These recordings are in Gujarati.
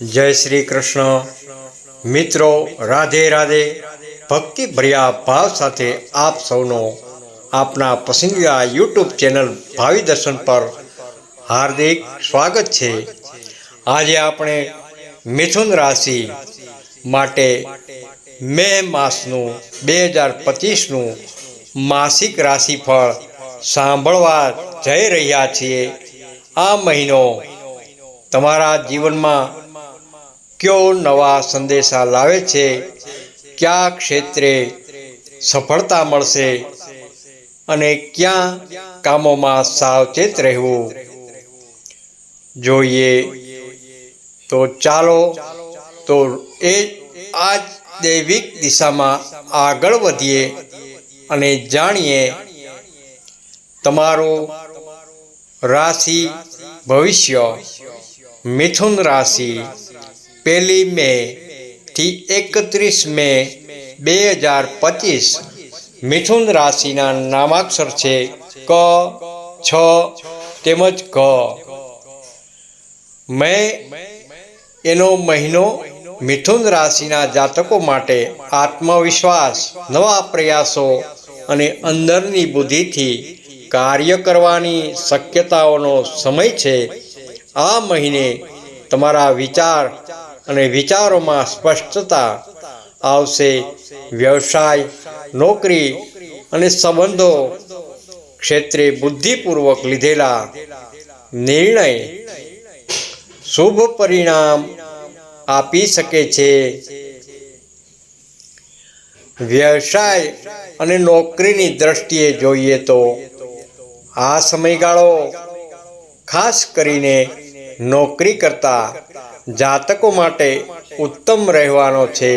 જય શ્રી કૃષ્ણ. મિત્રો, રાધે રાધે ભક્તિ ભર્યા ભાવ સાથે આપ સૌનો આપના પસંદીદા યુટ્યુબ ચેનલ ભાવિ દર્શન પર હાર્દિક સ્વાગત છે. આજે આપણે મિથુન રાશિ માટે મે માસનું, બે હજાર પચીસનું માસિક રાશિફળ સાંભળવા જઈ રહ્યા છીએ. આ મહિનો તમારા જીવનમાં કયો નવા સંદેશા લાવે છે? કયા ક્ષેત્રે સફળતા મળશે? અને ક્યાં કામોમાં સાવચેત રહેવું? જોઈએ તો ચાલો તો એ આ દૈવિક દિશામાં આગળ વધીએ અને જાણીએ તમારો રાશિ ભવિષ્ય મિથુન રાશિ. પહેલી મે થી એકત્રીસ મે બે હજાર પચીસ મિથુન રાશિના નામાક્ષર છે ક, છ, તેમજ ક મે એનો મહિનો મિથુન રાશિના જાતકો માટે આત્મવિશ્વાસ, નવા પ્રયાસો અને અંદરની બુદ્ધિથી કાર્ય કરવાની શક્યતાઓનો સમય છે. આ મહિને તમારા વિચાર અને વિચારોમાં સ્પષ્ટતા આવશે. વ્યવસાય, નોકરી અને સંબંધો ક્ષેત્રે બુદ્ધિપૂર્વક લીધેલા નિર્ણય શુભ પરિણામ આપી શકે છે. વ્યવસાય અને નોકરીની દ્રષ્ટિએ જોઈએ તો આ સમયગાળો ખાસ કરીને નોકરી કરતા જાતકો માટે ઉત્તમ રહેવાનો છે.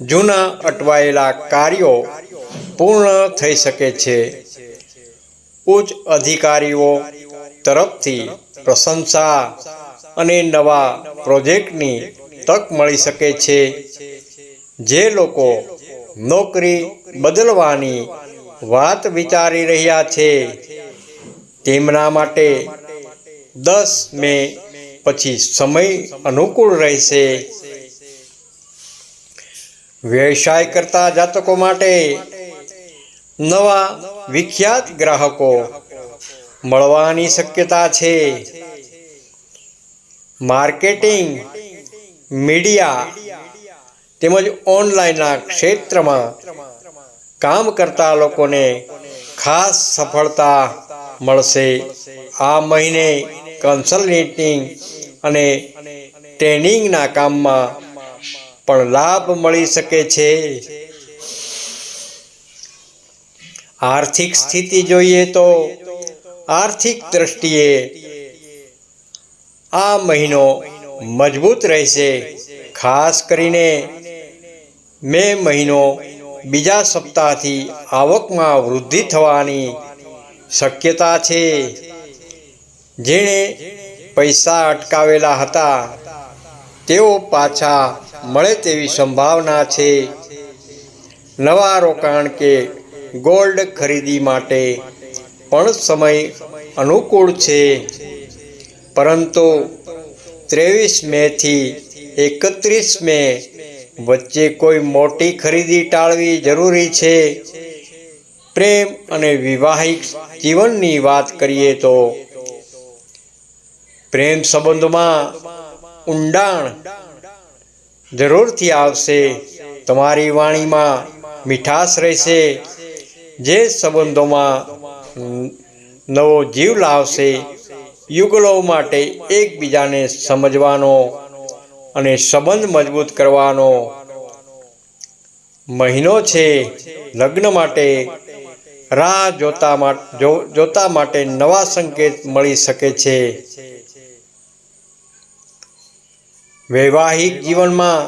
જૂના અટવાયેલા કાર્યો પૂર્ણ થઈ શકે છે. ઉચ્ચ અધિકારીઓ તરફથી પ્રશંસા અને નવા પ્રોજેક્ટની તક મળી શકે છે. જે લોકો નોકરી બદલવાની વાત વિચારી રહ્યા છે, તેમના માટે દસ મે પછી સમય અનુકૂળ રહેશે. વ્યવસાય કરતા જાતકો માટે નવા વિખ્યાત ગ્રાહકો મળવાની શક્યતા છે. માર્કેટિંગ, મીડિયા તેમજ ઓનલાઈનના ક્ષેત્રમાં કામ કરતા લોકોને ખાસ સફળતા મળશે. આ મહિને કન્સલ્ટિંગ અને ટ્રેનિંગના કામમાં પણ લાભ મળી શકે છે. આર્થિક સ્થિતિ જોઈએ તો આર્થિક દ્રષ્ટિએ આ મહિનો મજબૂત રહેશે. ખાસ કરીને મે મહિનો બીજા સપ્તાહથી આવકમાં વૃદ્ધિ થવાની શક્યતા છે. જેણે પૈસા અટકાવેલા હતા. તેઓ પાછા મળે તેવી સંભાવના છે. નવા રોકાણ કે ગોલ્ડ ખરીદી માટે પણ સમય અનુકૂળ છે. પરંતુ ત્રેવીસ મેથી એકત્રીસ મે વચ્ચે કોઈ મોટી ખરીદી ટાળવી જરૂરી છે? પ્રેમ અને વિવાહિક જીવનની વાત કરીએ તો પ્રેમ સંબંધોમાં ઊંડાણ જરૂરથી આવશે. તમારી વાણીમાં મીઠાશ રહેશે. જે સંબંધોમાં નવો જીવ લાવશે, યુગલો માટે એકબીજાને સમજવાનો અને સંબંધ મજબૂત કરવાનો મહિનો છે. લગ્ન માટે રાહ જોતા જોતા માટે નવા સંકેત મળી શકે છે. વૈવાહિક જીવનમાં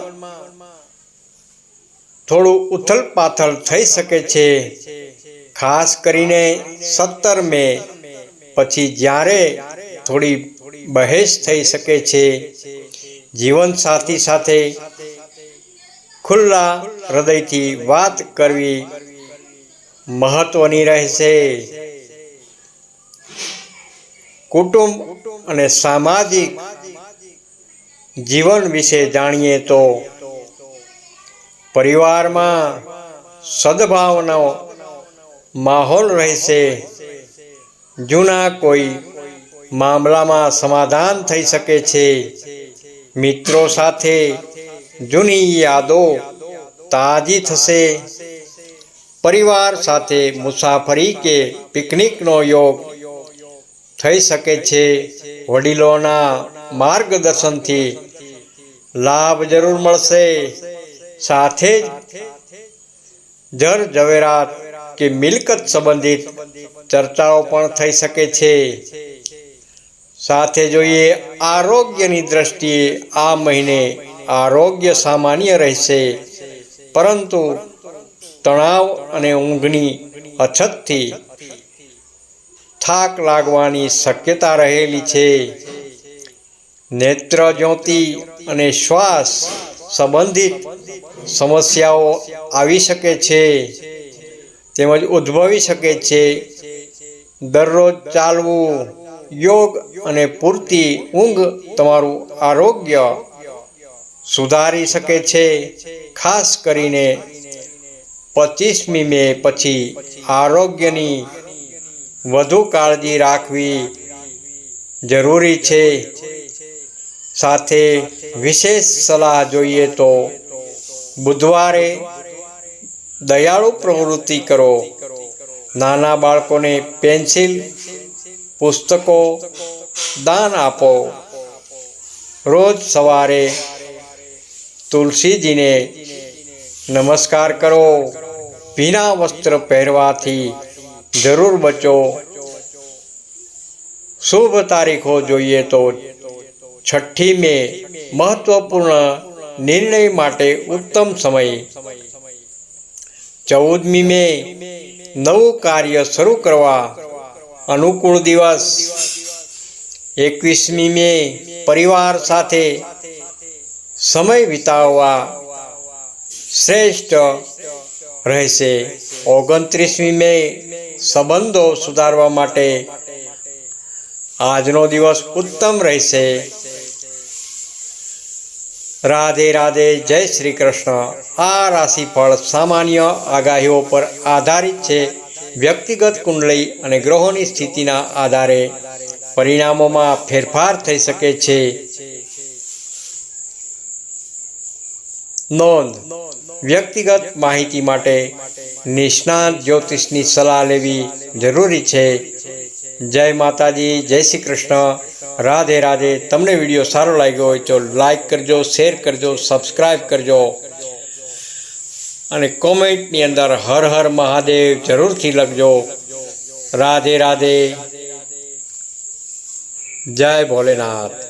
થોડું ઉથલ પાથલ થઈ શકે છે. ખાસ કરીને સત્તર મે પછી જ્યારે થોડી બહેસ થઈ શકે છે. જીવનસાથી સાથે ખુલ્લા હૃદયથી વાત કરવી મહત્વની રહેશે. કુટુંબ અને સામાજિક જીવન વિશે જાણીએ તો પરિવારમાં સદભાવનો માહોલ રહેશે. જૂના કોઈ મામલામાં સમાધાન થઈ શકે છે. મિત્રો સાથે જૂની યાદો તાજી થશે. પરિવાર સાથે મુસાફરી કે પિકનિકનો યોગ થઈ શકે છે. વડીલોના માર્ગદર્શનથી લાભ જરૂર મળશે. સાથે જ જર ઝવેરાત કે મિલકત સંબંધિત ચર્ચાઓ પણ થઈ શકે છે. સાથે જોઈએ આરોગ્યની દ્રષ્ટિએ આ મહિને આરોગ્ય સામાન્ય રહેશે. પરંતુ તણાવ અને ઊંઘની અછતથી થાક લાગવાની શક્યતા રહેલી છે. નેત્ર, જ્યોતિ અને શ્વાસ સંબંધિત સમસ્યાઓ આવી શકે છે, તેમજ ઉદ્ભવી શકે છે. દરરોજ ચાલવું, યોગ અને પૂરતી ઊંઘ તમારું આરોગ્ય સુધારી શકે છે. ખાસ કરીને પચીસમી મે પછી આરોગ્યની વધુ કાળજી રાખવી જરૂરી છે. સાથે વિશેષ સલાહ જોઈએ તો બુધવારે દયાળુ પ્રવૃત્તિ કરો. નાના બાળકોને પેન્સિલ, પુસ્તકો, દાન આપો. રોજ સવારે તુલસીજીને નમસ્કાર કરો. ભીના વસ્ત્ર પહેરવાથી જરૂર બચો. શુભ તારીખો જોઈએ તો છઠ્ઠી મે મહત્વપૂર્ણ નિર્ણય માટે ઉત્તમ સમય. ચૌદમી મે નવું કાર્ય શરૂ કરવા અનુકૂળ દિવસ. એકવીસમી મે પરિવાર સાથે સમય વિતાવવા શ્રેષ્ઠ રહેશે. ઓગણત્રીસમી મે સંબંધો સુધારવા માટે આજનો દિવસ ઉત્તમ રહેશે. રાધે રાધે જય શ્રી કૃષ્ણ. આ રાશિફળ સામાન્ય આગાહીઓ પર આધારિત છે. વ્યક્તિગત કુંડળી અને ગ્રહોની સ્થિતિના આધારે પરિણામોમાં ફેરફાર થઈ શકે છે. નોંધ. વ્યક્તિગત માહિતી માટે નિષ્ણાત જ્યોતિષની સલાહ લેવી જરૂરી છે. જય માતાજી, જય શ્રી કૃષ્ણ. રાધે રાધે. તમને વીડિયો સારો લાગ્યો હોય તો લાઈક કરજો શેર કરજો સબસ્ક્રાઈબ કરજો. અને કોમેન્ટની અંદર હર હર મહાદેવ જરૂરથી લખજો. રાધે રાધે. જય ભોલેનાથ.